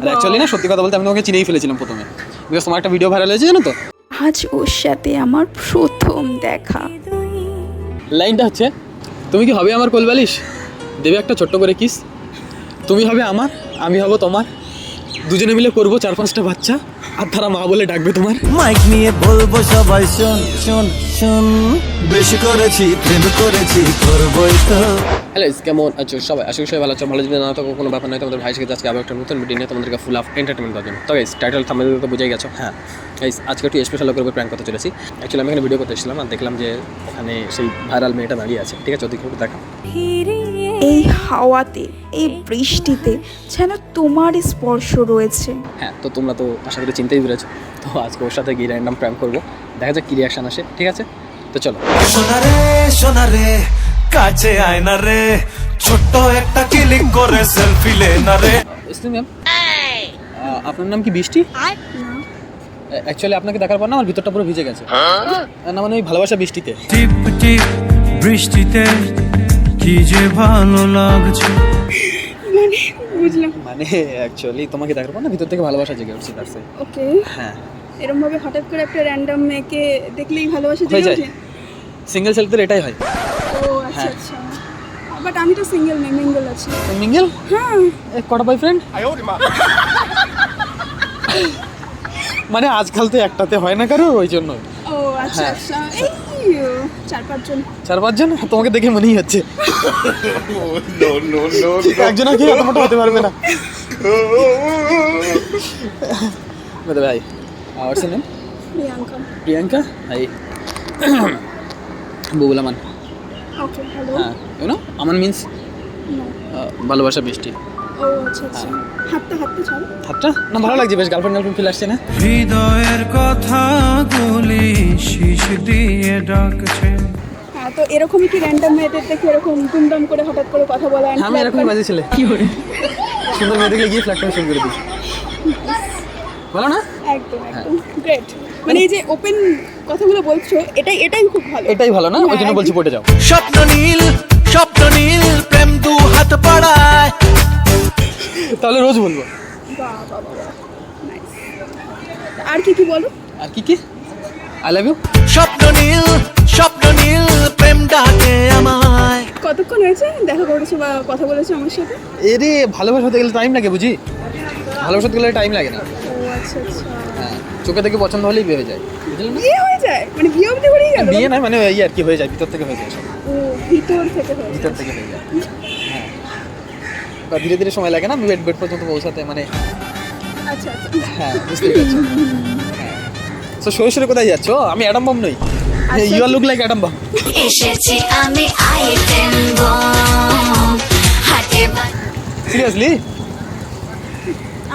আর actually না সত্যি কথা বলতে আমি তোমাকে চিনেই ফেলেছিলাম প্রথমে। বিকজ তোমার একটা ভিডিও ভাইরাল হয়েছে জানো তো? আজ ওর সাথে আমার প্রথম দেখা। লাইনটা হচ্ছে তুমি কি হবে আমার কোলবালিশ? দেবে একটা ছোট্ট করে কিস তুমি হবে আমার আমি হব তোমার। দুজনে মিলে করব চার পাঁচটা বাচ্চা। আর তারা মা বলে ডাকবে তোমার? মাইক নিয়ে বলব সবাই শোন শোন শোন। বেশি করেছি প্রেম করেছি করবই তো। হ্যালো কেমন আছো সবাই? আশা করি সবাই ভালো আছো। ভালো যদি না তো কোনো ব্যাপার নয় তোমাদের ভাই সাথে আজকে আবার একটা নতুন ভিডিও নিয়ে তোমাদেরকে ফুল অফ এন্টারটেনমেন্ট দেওয়ার জন্য। তো গাইস টাইটেল থামে তো বুঝেই গেছো। হ্যাঁ। গাইস আজকে একটু স্পেশাল করে প্র্যাঙ্ক করতে চলেছি। অ্যাকচুয়ালি আমি এখানে ভিডিও করতে এসেছিলাম আর দেখলাম যে ওখানে সেই ভাইরাল মেয়েটা দাঁড়িয়ে আছে। ঠিক আছে ওদিকে দেখা এই হাওয়াতে এই বৃষ্টিতে যেন তোমার স্পর্শ রয়েছে। হ্যাঁ তো তোমরা তো আশা করি চিন্তাই পেরেছ। তো আজকে ওর সাথে গিয়ে র্যান্ডাম প্র্যাঙ্ক করব। দেখা যাক কী রিয়াকশান আসে ঠিক আছে? তো চলো। সোনা রে সোনা রে কাছে আয় না রে। ছোট্ট একটা কিলিং করে সেলফি লে না রে। ম্যাম আপনার নাম কি বৃষ্টি? অ্যাকচুয়ালি আপনাকে দেখার পর না আমার ভিতরটা পুরো ভিজে গেছে। না মানে ওই ভালোবাসা বৃষ্টিতে। টিপ টিপ বৃষ্টিতে। কি যে ভালো লাগছে। বুঝলাম। মানে অ্যাকচুয়ালি তোমাকে দেখার পর না ভিতর থেকে ভালোবাসা জেগে উঠছে তার সাথে। ওকে। হ্যাঁ। এরকম ভাবে হঠাৎ করে একটা র্যান্ডম মেয়েকে দেখলেই ভালোবাসা জেগে যায়। ওঠে? সিঙ্গেল সেলফদের এটাই হয়। ও আচ্ছা হ্যাঁ। আচ্ছা। বাট আমি তো সিঙ্গেল নেই মিঙ্গল আছি। মিঙ্গেল হ্যাঁ। কটা বয়ফ্রেন্ড মানে আজকাল তো একটাতে হয় না কারও ওই জন্য ও আচ্ছা হ্যাঁ। আচ্ছা। এই চার পাঁচজন। চার পাঁচজন? তোমাকে দেখে মনেই হচ্ছে। একজন কি এত মোটা হতে পারবে না। ভাই আর নেম প্রিয়াঙ্কা। প্রিয়াঙ্কা? হাই বুবুলা মান ওকে হ্যালো হ্যাঁ ইউনো আমান মিন্স ভালোবাসা বৃষ্টি। ও আচ্ছা আচ্ছা। হাতটা হাতটা ছাড়ো। হাতটা? না ভালো লাগছে বেশ গার্লফ্রেন্ড গার্লফ্রেন্ড ফিল আসছে না? হৃদয়ের কথাগুলি শীষ দিয়ে ডাকছে। হ্যাঁ তো এরকমই কি র্যান্ডম মেয়েদের দেখে এরকম দুমদাম করে হঠাৎ করে কথা বলা আমি এরকমই বাজে ছেলে। কি করে? সুন্দর মেয়ে দেখলে গিয়ে ফ্ল্যাট শুরু করে দিই। ভালো না? একদম হ্যাঁ। একদম। গ্রেট মানে এই যে ওপেন কথাগুলো বলছো এটাই এটাই খুব ভালো। এটাই ভালো না? ওই জন্য হ্যাঁ, বলছি পড়ে যাও। স্বপ্ন নীল স্বপ্ন নীল প্রেম দু হাত পাড়ায় তাহলে রোজ বলব। বাহ বাহ বাহ নাইস আর কি কি বলো? আর কি কি? আই লাভ ইউ স্বপ্ন নীল স্বপ্ন নীল প্রেম ডাকে আমায়। কতক্ষণ হয়েছে? দেখা করেছ বা কথা বলেছ আমার সাথে? এরে ভালোবাসাতে গেলে টাইম লাগে বুঝি? ভালোবাসাতে গেলে টাইম লাগে না। ও আচ্ছা আচ্ছা। হ্যাঁ চোখে থেকে পছন্দ হলেই বিয়ে হয়ে যায়। না? বিয়ে হয়ে যায়? মানে বিয়ে অবধি করেই গেল? বিয়ে নয় মানে এই আর কি হয়ে যায় ভিতর থেকে হয়ে যায় ও ভিতর থেকে হয়ে ভিতর থেকে হয়ে যায়। হ্যাঁ। বা ধীরে ধীরে সময় লাগে না বেড বেড পর্যন্ত পৌঁছাতে মানে আচ্ছা আচ্ছা। হ্যাঁ বুঝতে পারছি। তো সরে সরে কোথায় যাচ্ছ? আমি অ্যাডাম বম নই। You are look like atom bomb এসেছি আমি আইটেম বম হাটে সিরিয়াসলি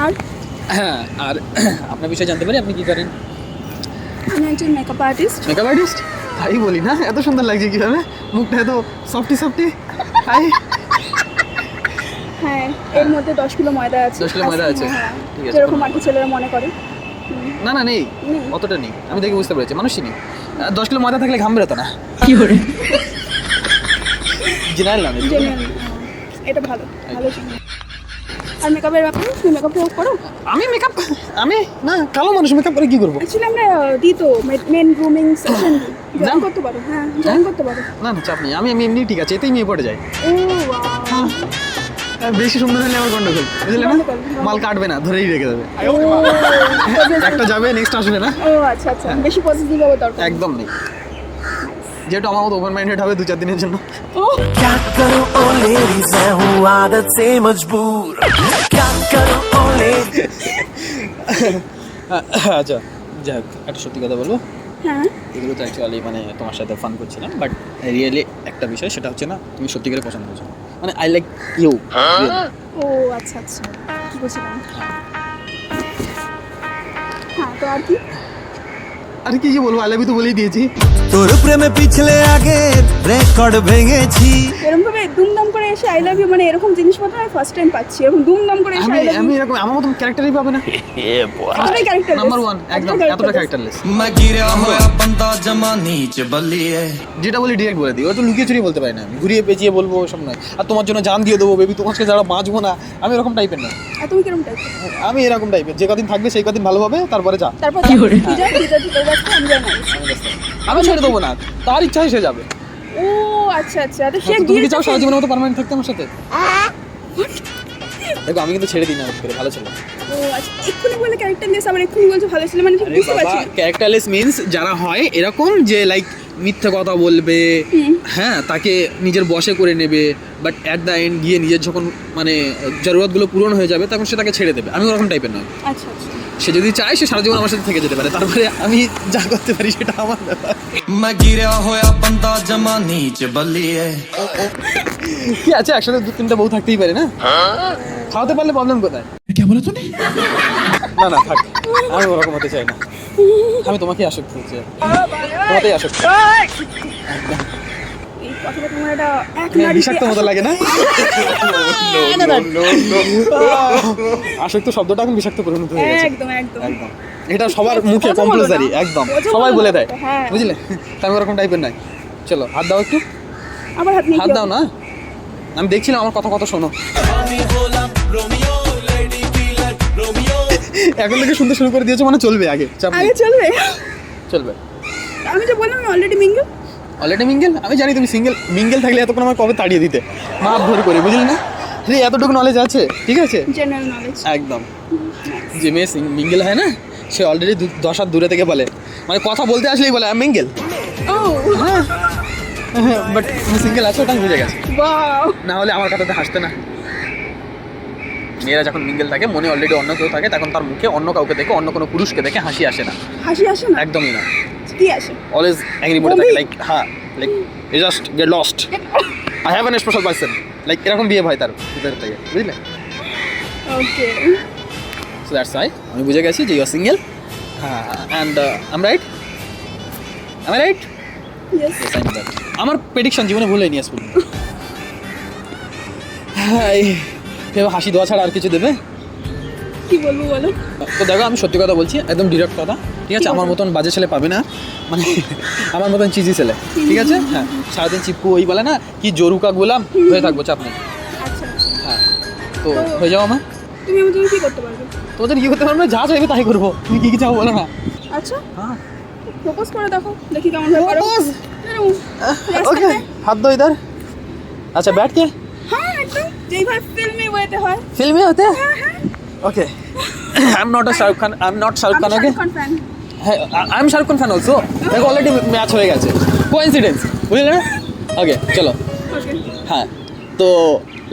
আর? হ্যাঁ আর আপনার বিষয়ে জানতে পারি আপনি কি করেন? আমি একজন মেকআপ আর্টিস্ট মেকআপ আর্টিস্ট তাই বলি না এত সুন্দর লাগছে কীভাবে? মুখটা এত সফটি সফটি হাই হ্যাঁ এর মধ্যে দশ কিলো ময়দা আছে। 10 কিলো ময়দা আছে। হ্যাঁ, ঠিক আছে। যেরকম আর কি ছেলেরা মনে করে। না না নেই। অতটা নেই। আমি দেখে বুঝতে পেরেছি। মানুষই নেই। দশ কিলো ময়দা থাকলে ঘাম বেরোতো না? জেনারেল না এটা ভালো ভালো আর মেকআপের ব্যাপারে? তুমি মেকআপ টেকআপ করো? আমি মেকআপ আমি? না কালো মানুষ মেকআপ করে কি করব? অ্যাকচুয়ালি আমরা দিই তো মেন গ্রুমিং সেকশন জয়েন করতে পারো হ্যাঁ জয়েন করতে পারো। না না চাপ নেই। আমি আমি এমনি ঠিক আছে এতেই মেয়ে পড়ে যায়। ও wow. আর বেশি সুন্দর হলে আমার গন্ডগোল বুঝলে না গন্ডগোল, মাল কাটবে না ধরেই রেখে দেবে ও একটা যাবে নেক্সট আসবে না ও আচ্ছা আচ্ছা বেশি পজিটিভ হবে দরকার একদম নেই যেহেতু আমার মতো ওপেন মাইন্ডেড হবে দু চার দিনের জন্য ও क्या करूं ओ लेडीज मैं हूँ आदत से मजबूर क्या करूं ओ लेडीज আচ্ছা যাক একটা সত্যি কথা বলবো হ্যাঁ এগুলো তো অ্যাকচুয়ালি মানে তোমার সাথে ফান করছিলাম বাট রিয়েলি একটা বিষয় সেটা হচ্ছে না তুমি সত্যিকারে পছন্দ করছো মানে আই লাইক ইউ ও আচ্ছা আচ্ছা। বুঝলাম। হ্যাঁ তো আর কি? আর কি কি বলব? আই তো বলেই দিয়েছি। তোর প্রেমে পিছলে আগে রেকর্ড ভেঙেছি। এরকম ভাবে দুমদম করে এসে আই লাভ ইউ মানে এরকম জিনিসপত্র আমি ফার্স্ট টাইম পাচ্ছি। এরকম দুমদম করে এসে আমি এরকম আমার মতো ক্যারেক্টারই পাবে না। এ ক্যারেক্টার নাম্বার 1 একদম এতটা ক্যারেক্টারলেস মা গিরে হোয়া বান্দা জমা নিচ বলিয়ে যেটা বলি ডাইরেক্ট বলে দিই ও তো লুকিয়ে চুরি বলতে পারি না আমি। ঘুরিয়ে পেঁচিয়ে বলব সব নয়। আর তোমার জন্য জান দিয়ে দেবো বেবি তোমাকে যারা বাঁচবো না আমি এরকম টাইপের না। তুমি কীরকম টাইপের আমি এরকম টাইপের যে কদিন থাকবে সেই কদিন ভালোভাবে তারপরে যা। তারপর কি করে কাছে আমি ছেড়ে দেবো না তার ইচ্ছায় সে যাবে। ও আচ্ছা আচ্ছা তো সে তো তুমি কি চাও সারা জীবনের মতো পার্মানেন্ট থাকতে আমার সাথে? দেখো আমি কিন্তু ছেড়ে দিই না করে ভালো ছিল। ও আচ্ছা এক্ষুনি বলে ক্যারেক্টার লেস আবার এক্ষুনি বলছো ভালো ছিল মানে বুঝতে পারছি ক্যারেক্টারলেস মিন্স যারা হয় এরকম যে লাইক মিথ্যে কথা বলবে হ্যাঁ তাকে নিজের বশে করে নেবে বাট অ্যাট দ্য এন্ড গিয়ে নিজের যখন মানে জরুরতগুলো পূরণ হয়ে যাবে তখন সে তাকে ছেড়ে দেবে। আমি ওরকম টাইপের নয়। আচ্ছা আচ্ছা। সে যদি চায় সে সারা জীবন আমার সাথে থেকে যেতে পারে তারপরে আমি যা করতে পারি সেটা আমার ব্যাপার मैं गिरा हुआ बंदा जमा नीच बलिए কি আছে একসাথে দু তিনটা বউ থাকতেই পারে না খাওয়াতে পারলে প্রবলেম কোথায় না না থাক আমি ওরকম হতে চাই না আমি তোমাকে আসক্ত হতে চাই তোমাতেই আসক্ত এই কথাটা তোমার একটা এক হ্যাঁ, বিষাক্ত মতো লাগে না? আসক্ত শব্দটা এখন বিষাক্ত পরিণত হয়ে গেছে। একদম একদম। একদম। এটা সবার মুখে কথা কম্পালসারি একদম। সবাই বলে দেয়। হ্যাঁ। বুঝলে? তা আমি ওরকম টাইপের নাই। চলো হাত দাও একটু। আমার হাত হাত দাও। না। আমি দেখছিলাম আমার কথা কত শোনো। এখন থেকে শুনতে শুরু করে দিয়েছ মানে চলবে আগে। চলবে। চলবে। আমি যে বললাম অলরেডি মিঙ্গল অলরেডি মিঙ্গেল আমি জানি তুমি সিঙ্গেল মিঙ্গেল থাকলে এতক্ষণ আমার কবে তাড়িয়ে দিতে? মাপ ধরে করে বুঝলি না? রে এতটুকু নলেজ আছে ঠিক আছে? একদম। যে মেয়ে মিঙ্গেল হয় না সে অলরেডি দশ হাত দূরে থেকে বলে। মানে কথা বলতে আসলেই বলে আমি মিঙ্গেল বাট তুমি সিঙ্গেল আছো ওটা বুঝে গেছি। না হলে আমার কথাতে হাসতে না। মেয়েরা যখন মিঙ্গেল থাকে মনে অলরেডি অন্য কেউ থাকে তখন তার মুখে অন্য কাউকে দেখে অন্য কোনো পুরুষকে দেখে হাসি আসে না। হাসি আসে না? একদমই না। কি আসে। অলওয়েজ অ্যাংরি মোডে থাকে লাইক হ্যাঁ like you just get lost I have an special person like এরকম বিয়ে হয় তার ভিতর থেকে বুঝলে? ওকে সো দ্যাটস আই আমি বুঝে গেছি যে ইউ আর সিঙ্গেল হ্যাঁ and I'm right I'm right আমার প্রেডিকশন জীবনে ভুল হয়নি আজ পর্যন্ত কেউ হাসি দেওয়া ছাড়া আর কিছু দেবে? কি বলব বলো? তো দেখো আমি সত্যি কথা বলছি একদম ডিরেক্ট কথা। ঠিক আছে? আমার মতন বাজে ছেলে পাবে না। মানে আমার মতন চিজি ছেলে। ঠিক আছে? হ্যাঁ সারাদিন চিপকু ওই বলে না কি জোরুকা গোলাম? হয়ে থাকব চাপ নেই। আচ্ছা, আচ্ছা। হ্যাঁ তো হয়ে যাও আমার। তুমি আমাদের কি করতে পারবে? তোমাদের কি করতে পারবে? যা চাইবে তাই করব। তুমি কি কি চাও বলো না। আচ্ছা। হ্যাঁ। প্রপোজ করে দেখো দেখি কেমন হয়। প্রপোজ হ্যাঁ, ওকে হাত দো ইদার আচ্ছা ব্যাট কে? হ্যাঁ একদম। যেইভাবে ফিল্মি ওয়েতে হয়। ফিল্মি হতে? Okay I am not a Shahrukh Khan I am not Shahrukh Khan okay হ্যাঁ I am Shahrukh Khan fan also দেখো অলরেডি ম্যাচ হয়ে গেছে। কোইন্সিডেন্স বুঝলে না? ওকে চলো। হ্যাঁ তো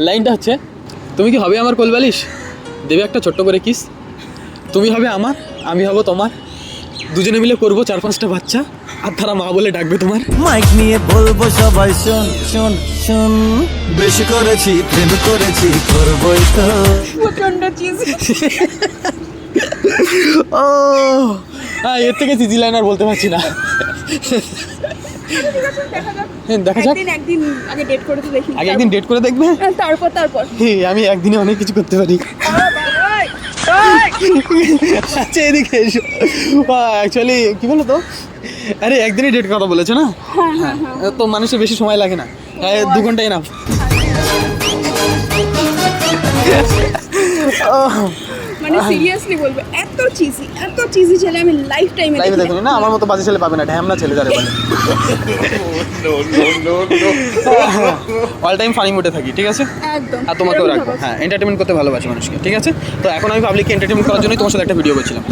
লাইনটা হচ্ছে তুমি কি হবে আমার কোলবালিশ? দেবে একটা ছোট্ট করে কিস তুমি হবে আমার আমি হব তোমার। দুজনে মিলে করব চার পাঁচটা বাচ্চা। আর তারা মা বলে ডাকবে তোমার। মাইক নিয়ে বলব সবাই শোন শোন শোন। বেশি করেছি প্রেম করেছি করবোই তো। প্রচণ্ড চিজ ও হ্যাঁ এর থেকে চিজি লাইন আর বলতে পারছি না। দেখা যাক হ্যাঁ, দেখা যাক। একদিন আগে ডেট করে তো দেখি। আগে একদিন ডেট করে দেখবে? তারপর- তারপর। আমি একদিনে অনেক কিছু করতে পারি। আচ্ছা এদিকে এসো। অ্যাকচুয়ালি কি বলো তো? আরে একদিনই ডেট কথা বলেছ না? হ্যাঁ তো মানুষের বেশি সময় লাগে না। হ্যাঁ, দু ঘন্টাই না মানে সিরিয়াসলি বলব এত চিজি এত চিজি ছেলে আমি লাইফ টাইমে লাইভে দেখুন না আমার মতো বাজে ছেলে পাবে না ঢ্যামনা ছেলে যারে বলে। অল টাইম ফানি মুডে থাকি ঠিক আছে? একদম আর তোমাকেও রাখব হ্যাঁ এন্টারটেনমেন্ট করতে ভালোবাসি মানুষকে ঠিক আছে? তো এখন আমি পাবলিককে এন্টারটেনমেন্ট করার জন্যই তোমার সাথে একটা ভিডিও করছিলাম।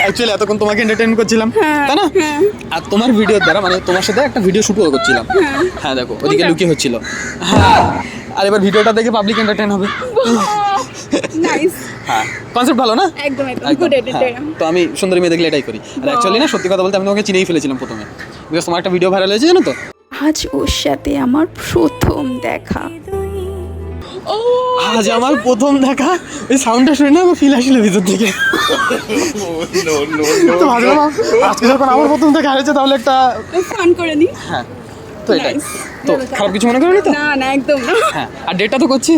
অ্যাকচুয়ালি এতক্ষণ তোমাকে এন্টারটেনমেন্ট করছিলাম তাই না? আর তোমার ভিডিওর দ্বারা মানে তোমার সাথে একটা ভিডিও শুটও করছিলাম। হ্যাঁ। দেখো ওদিকে লুকিয়ে হচ্ছিল। হ্যাঁ আর এবার ভিডিওটা দেখে পাবলিক এন্টারটেন হবে। নাইস হ্যাঁ কনসেপ্ট ভালো না? একদম একদম একদম, গুড এডিট হ্যাঁ। তো আমি সুন্দরী মেয়ে দেখলে এটাই করি। আর অ্যাকচুয়ালি না সত্যি কথা বলতে আমি তোমাকে চিনেই ফেলেছিলাম প্রথমে। বিকজ তোমার একটা ভিডিও ভাইরাল হয়েছে জানো তো? আজ ওর সাথে আমার প্রথম দেখা। আজ আমার প্রথম দেখা। এই সাউন্ডটা শুনে না আমার ফিল আসলে ভিতর থেকে। তো ভাবলাম আজকে যখন আমার প্রথম দেখা হয়েছে তাহলে একটা ফান করে নি। হ্যাঁ তো এটাই। তো খারাপ কিছু মনে করেনি তো? না না একদম না। হ্যাঁ আর ডেটটা তো করছি।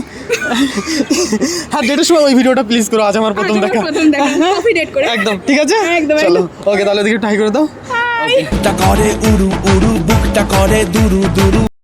হ্যাঁ ডেটের সময় ওই ভিডিওটা প্লিজ করো আজ আমার প্রথম দেখা। প্রথম দেখা। কফি ডেট করে একদম ঠিক আছে? একদম, চলো ওকে তাহলে দিকে ট্রাই করে দাও। বুকটা করে উড়ু উড়ু বুকটা করে দুরু দুরু।